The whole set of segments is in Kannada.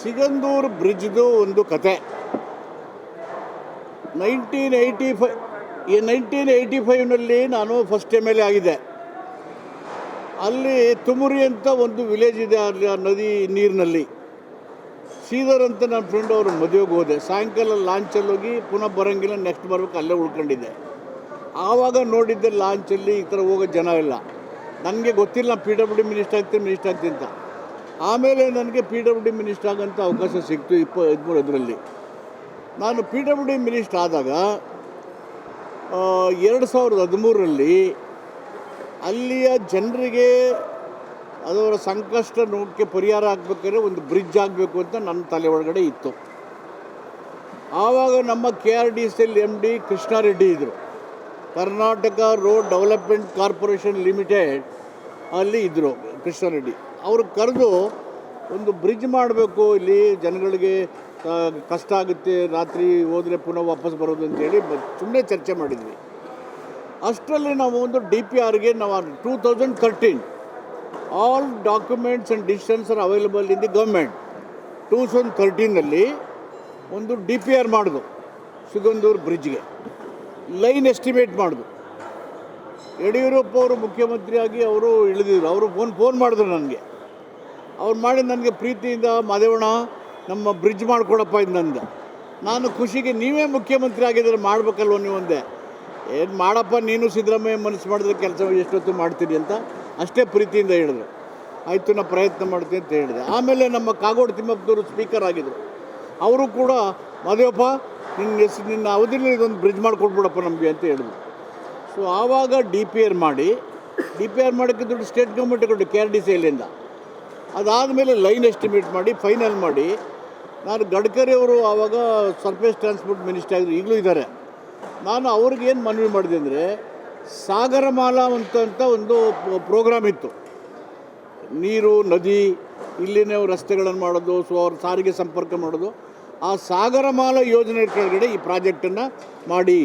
ಸಿಗಂದೂರು ಬ್ರಿಡ್ಜ್ದು ಒಂದು ಕತೆ. ನೈನ್ಟೀನ್ ಏಯ್ಟಿ ಫೈ, ಈ ನೈನ್ಟೀನ್ ಏಯ್ಟಿ ಫೈವ್ನಲ್ಲಿ ನಾನು ಫಸ್ಟ್ ಎಂ ಎಲ್ ಎ ಆಗಿದ್ದೆ ಅಲ್ಲಿ ತುಮುರಿ ಅಂತ ಒಂದು ವಿಲೇಜ್ ಇದೆ ಅಲ್ಲಿ ಆ ನದಿ ನೀರಿನಲ್ಲಿ. ಸೀದರ್ ಅಂತ ನನ್ನ ಫ್ರೆಂಡ್ ಅವರು ಮದುವೆಗೆ ಹೋದೆ. ಸಾಯಂಕಾಲ ಲಾಂಚಲ್ಲಿ ಹೋಗಿ ಪುನಃ ಬರೋಂಗಿಲ್ಲ ನೆಕ್ಸ್ಟ್ ಬರಬೇಕು, ಅಲ್ಲೇ ಉಳ್ಕೊಂಡಿದ್ದೆ. ಆವಾಗ ನೋಡಿದ್ದೆ ಲಾಂಚಲ್ಲಿ ಈ ಥರ ಹೋಗೋ ಜನ ಇಲ್ಲ. ನನಗೆ ಗೊತ್ತಿಲ್ಲ ಪಿ ಡಬ್ಲ್ಯೂ ಡಿ ಮಿನಿಸ್ಟರ್ ಆಗ್ತೀನಿ ಮಿನಿಸ್ಟರ್ ಆಗ್ತೀನಿ ಅಂತ. ಆಮೇಲೆ ನನಗೆ ಪಿ ಡಬ್ಲ್ಯೂ ಡಿ ಮಿನಿಸ್ಟರ್ ಆಗೋಂಥ ಅವಕಾಶ ಸಿಕ್ತು ಇಪ್ಪ ಅದರಲ್ಲಿ ನಾನು ಪಿ ಡಬ್ಲ್ಯೂ ಡಿ ಮಿನಿಸ್ಟರ್ ಆದಾಗ ಎರಡು ಸಾವಿರದ ಹದಿಮೂರರಲ್ಲಿ ಅಲ್ಲಿಯ ಜನರಿಗೆ ಅದರ ಸಂಕಷ್ಟ ನೋಟಕ್ಕೆ ಪರಿಹಾರ ಆಗಬೇಕಾದ್ರೆ ಒಂದು ಬ್ರಿಡ್ಜ್ ಆಗಬೇಕು ಅಂತ ನನ್ನ ತಲೆ ಒಳಗಡೆ ಇತ್ತು. ಆವಾಗ ನಮ್ಮ K R D C L M D Krishnareddy ಇದ್ದರು Karnataka road development corporation limited ಅಲ್ಲಿ ಇದ್ದರು ಕೃಷ್ಣಾರೆಡ್ಡಿ. ಅವರು ಕರೆದು ಒಂದು ಬ್ರಿಡ್ಜ್ ಮಾಡಬೇಕು. ಇಲ್ಲಿ ಜನಗಳಿಗೆ ಕಷ್ಟ ಆಗುತ್ತೆ. ರಾತ್ರಿ ಹೋದರೆ ಪುನಃ ವಾಪಸ್ ಬರೋದು ಅಂತೇಳಿ ಸುಮ್ಮನೆ ಚರ್ಚೆ ಮಾಡಿದ್ವಿ. ಅಷ್ಟರಲ್ಲಿ ನಾವು ಒಂದು ಡಿ ಪಿ ಆರ್ಗೆ ನಾವು two thousand thirteen all documents and decisions are available in the government two thousand ತರ್ಟೀನಲ್ಲಿ ಒಂದು ಡಿ ಪಿ ಆರ್ ಮಾಡಿದು. ಸಿಗಂದೂರು ಬ್ರಿಡ್ಜ್ಗೆ ಲೈನ್ ಎಸ್ಟಿಮೇಟ್ ಮಾಡಿದ್ರು ಯಡಿಯೂರಪ್ಪ ಅವರು ಮುಖ್ಯಮಂತ್ರಿಯಾಗಿ ಅವರು ಇಳಿದಿದ್ರು. ಅವರು ಫೋನ್ ಫೋನ್ ಮಾಡಿದ್ರು ನನಗೆ. ಅವ್ರು ಮಾಡಿ ನನಗೆ ಪ್ರೀತಿಯಿಂದ, ಮಾದೇವಣ್ಣ, ನಮ್ಮ ಬ್ರಿಡ್ಜ್ ಮಾಡಿಕೊಡಪ್ಪ ಇದು ನಾನು ಖುಷಿಗೆ ನೀವೇ ಮುಖ್ಯಮಂತ್ರಿ ಆಗಿದ್ದರೆ ಮಾಡಬೇಕಲ್ವ ನೀವು ಒಂದೇ ಏನು ಮಾಡಪ್ಪ ನೀನು ಸಿದ್ದರಾಮಯ್ಯ ಮನಸ್ಸು ಮಾಡಿದ್ರೆ ಕೆಲಸ ಎಷ್ಟೊತ್ತು ಮಾಡ್ತೀರಿ ಅಂತ ಅಷ್ಟೇ ಪ್ರೀತಿಯಿಂದ ಹೇಳಿದ್ರು. ಆಯಿತು, ನಾ ಪ್ರಯತ್ನ ಮಾಡ್ತೀನಿ ಅಂತ ಹೇಳಿದೆ. ಆಮೇಲೆ ನಮ್ಮ ಕಾಗೋಡು ತಿಮ್ಮಪ್ಪದವರು ಸ್ಪೀಕರ್ ಆಗಿದ್ದರು ಅವರು ಕೂಡ, ಮಾದೇವಪ್ಪ ನಿನ್ನ ಹೆಸರು, ನಿನ್ನ ಅವಧಿಯಲ್ಲಿ ಇದೊಂದು ಬ್ರಿಡ್ಜ್ ಮಾಡಿಕೊಟ್ಬಿಡಪ್ಪ ನಮಗೆ ಅಂತ ಹೇಳಿದ್ರು. ಸೊ ಆವಾಗ ಡಿ ಪಿ ಆರ್ ಮಾಡಿ ಡಿ ಪಿ ಆರ್ ಮಾಡೋಕ್ಕೆ ದುಡ್ಡು ಸ್ಟೇಟ್ ಗೌರ್ಮೆಂಟ್ ಕೊಟ್ಟು ಕೆ ಆರ್ ಡಿ ಸಿ ಎಲ್ಲಿಂದ ಅದಾದಮೇಲೆ ಲೈನ್ ಎಸ್ಟಿಮೇಟ್ ಮಾಡಿ ಫೈನಲ್ ಮಾಡಿ. ನಾನು ಗಡ್ಕರಿ ಅವರು ಆವಾಗ ಸರ್ಫೇಸ್ ಟ್ರಾನ್ಸ್ಪೋರ್ಟ್ ಮಿನಿಸ್ಟರ್ ಆಗಿದ್ರು, ಈಗಲೂ ಇದ್ದಾರೆ. ನಾನು ಅವ್ರಿಗೆ ಏನು ಮನವಿ ಮಾಡಿದೆ ಅಂದರೆ, ಸಾಗರಮಾಲಾ ಅಂತ ಅಂತ ಒಂದು ಪ್ರೋಗ್ರಾಮ್ ಇತ್ತು. ನೀರು, ನದಿ, ಇಲ್ಲಿನ ರಸ್ತೆಗಳನ್ನು ಮಾಡೋದು ಸೊ ಅವ್ರ ಸಾರಿಗೆ ಸಂಪರ್ಕ ಮಾಡೋದು. ಆ ಸಾಗರಮಾಲಾ ಯೋಜನೆ ಕೆಳಗಡೆ ಈ ಪ್ರಾಜೆಕ್ಟನ್ನು ಮಾಡಿ.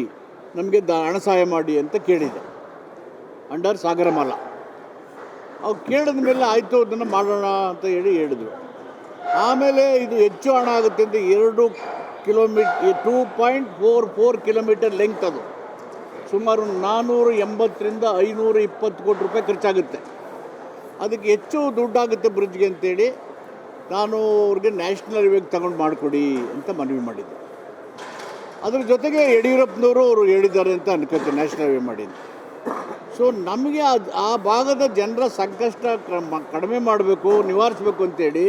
ನಮಗೆ ದ ಹಣ ಸಹಾಯ ಮಾಡಿ ಅಂತ ಕೇಳಿದೆ ಅಂಡರ್ ಸಾಗರಮಾಲ. ಅವ್ರು ಕೇಳಿದ ಮೇಲೆ ಆಯಿತು, ಅದನ್ನು ಮಾಡೋಣ ಅಂತ ಹೇಳಿ ಹೇಳಿದರು. ಆಮೇಲೆ ಇದು ಹೆಚ್ಚು ಹಣ ಆಗುತ್ತೆ ಅಂತ ಎರಡು kilometre two point four four kilometre length ಅದು. ಸುಮಾರು ನಾನ್ನೂರು ಎಂಬತ್ತರಿಂದ ಐನೂರು ಇಪ್ಪತ್ತು ಕೋಟಿ ರೂಪಾಯಿ ಖರ್ಚಾಗುತ್ತೆ. ಅದಕ್ಕೆ ಹೆಚ್ಚು ದುಡ್ಡಾಗುತ್ತೆ ಬ್ರಿಡ್ಜ್ಗೆ ಅಂತೇಳಿ, ನಾನು ಅವ್ರಿಗೆ ನ್ಯಾಷನಲ್ ಹೈವೇಗೆ ತಗೊಂಡು ಮಾಡಿಕೊಡಿ ಅಂತ ಮನವಿ ಮಾಡಿದ್ದೆ. ಅದ್ರ ಜೊತೆಗೆ ಯಡಿಯೂರಪ್ಪನವರು ಅವರು ಹೇಳಿದ್ದಾರೆ ಅಂತ ಅನ್ಕೋತೀನಿ ನ್ಯಾಷನಲ್ ಹೈವೇ ಮಾಡಿ ಸೊ ನಮಗೆ ಅದು ಆ ಭಾಗದ ಜನರ ಸಂಕಷ್ಟ ಕಡಿಮೆ ಮಾಡಬೇಕು, ನಿವಾರಿಸಬೇಕು ಅಂತೇಳಿ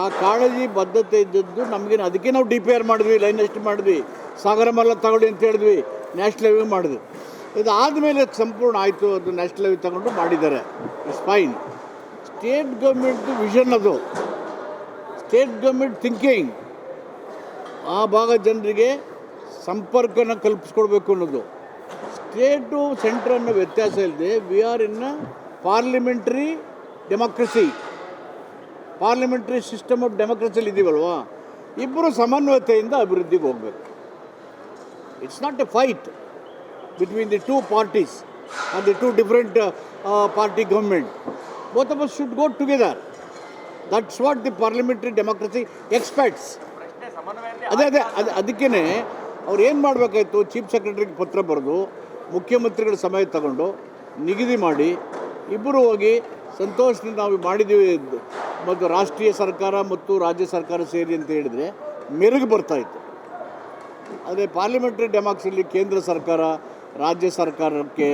ಆ ಕಾಳಜಿ ಬದ್ಧತೆ ಇದ್ದದ್ದು ನಮಗೆ ಅದಕ್ಕೆ ನಾವು ಡಿ ಪಿ ಆರ್ ಮಾಡಿದ್ವಿ, ಲೈನ್ ಎಷ್ಟು ಮಾಡಿದ್ವಿ ಸಾಗರಮಲ್ಲ ತಗೊಳ್ಳಿ ಅಂತ ಹೇಳಿದ್ವಿ ನ್ಯಾಷನಲ್ ಹೈವೇ ಮಾಡಿದ್ವಿ. ಇದು ಇದಾದಮೇಲೆ ಸಂಪೂರ್ಣ ಆಯಿತು, ಅದು ನ್ಯಾಷನಲ್ ಹೈವೇ ತಗೊಂಡು ಮಾಡಿದ್ದಾರೆ. ಇಟ್ಸ್ ಫೈನ್ ಸ್ಟೇಟ್ ಗೌರ್ಮೆಂಟ್ದು ವಿಷನ್ ಅದು. ಸ್ಟೇಟ್ ಗೌರ್ಮೆಂಟ್ ಥಿಂಕಿಂಗ್ ಆ ಭಾಗದ ಜನರಿಗೆ ಸಂಪರ್ಕನ ಕಲ್ಪಿಸ್ಕೊಡ್ಬೇಕು ಅನ್ನೋದು. ಸ್ಟೇಟು ಸೆಂಟ್ರ್ ಅನ್ನೋ ವ್ಯತ್ಯಾಸ ಇಲ್ಲದೆ we are in parliamentary democracy parliamentary system of ಡೆಮೋಕ್ರಸಿಲಿ ಇದ್ದೀವಲ್ವಾ ಇಬ್ಬರು ಸಮನ್ವಯತೆಯಿಂದ ಅಭಿವೃದ್ಧಿಗೆ ಹೋಗಬೇಕು. It's not a fight between the two parties and the two different party government both of should go together that's what the parliamentary democracy expects ಅದೇ ಅದೇ ಅದು ಅದಕ್ಕೇ ಅವ್ರು ಏನು ಮಾಡಬೇಕಾಯ್ತು? ಚೀಫ್ ಸೆಕ್ರೆಟರಿಗೆ ಪತ್ರ ಬರೆದು, ಮುಖ್ಯಮಂತ್ರಿಗಳ ಸಮಯ ತಗೊಂಡು, ನಿಗದಿ ಮಾಡಿ ಇಬ್ಬರು ಹೋಗಿ ಸಂತೋಷದಿಂದ ನಾವು ಮಾಡಿದ್ದೀವಿ ಮತ್ತು ರಾಷ್ಟ್ರೀಯ ಸರ್ಕಾರ ಮತ್ತು ರಾಜ್ಯ ಸರ್ಕಾರ ಸೇರಿ ಅಂತ ಹೇಳಿದರೆ ಮೆರುಗು ಬರ್ತಾಯಿತ್ತು ಅದೇ ಪಾರ್ಲಿಮೆಂಟ್ರಿ ಡೆಮಾಕ್ಸಿಯಲ್ಲಿ ಕೇಂದ್ರ ಸರ್ಕಾರ, ರಾಜ್ಯ ಸರ್ಕಾರಕ್ಕೆ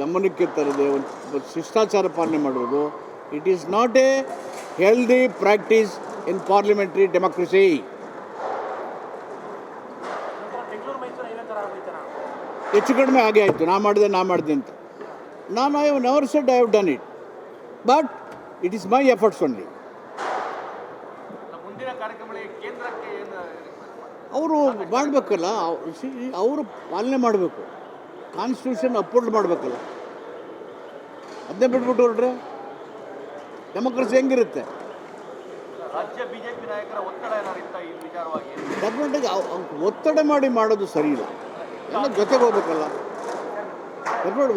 ಗಮನಕ್ಕೆ ತರದೆ ಒಂದು ಶಿಷ್ಟಾಚಾರ ಪಾಲನೆ ಮಾಡುವುದು it is not a healthy practice in parliamentary democracy ಹೆಚ್ಚು ಕಡಿಮೆ ಹಾಗೆ ಆಯಿತು. ನಾ ಮಾಡಿದೆ ನಾ ಮಾಡಿದೆ ಅಂತ. ನಾನು I never said I have done it but it is my efforts ಏನು ಅವರು ಮಾಡಬೇಕಲ್ಲ ಅವರು ಪಾಲನೆ ಮಾಡಬೇಕು. ಕಾನ್ಸ್ಟಿಟ್ಯೂಷನ್ ಅಪ್ಲೋಡ್ ಮಾಡಬೇಕಲ್ಲ. ಅದನ್ನೇ ಬಿಟ್ಬಿಟ್ಟು ಹೊರಟ್ರೆ ಡೆಮೋಕ್ರಸಿ ಹೆಂಗಿರುತ್ತೆ? ಒತ್ತಡ ಮಾಡಿ ಮಾಡೋದು ಸರಿ ಇಲ್ಲ. ಎಲ್ಲ ಜೊತೆಗೆ ಹೋಗ್ಬೇಕಲ್ಲ.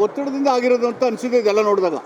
ಒತ್ತಡದಿಂದ ಆಗಿರೋದು ಅಂತ ಅನಿಸಿದೆ ಇದೆಲ್ಲ ನೋಡಿದಾಗ.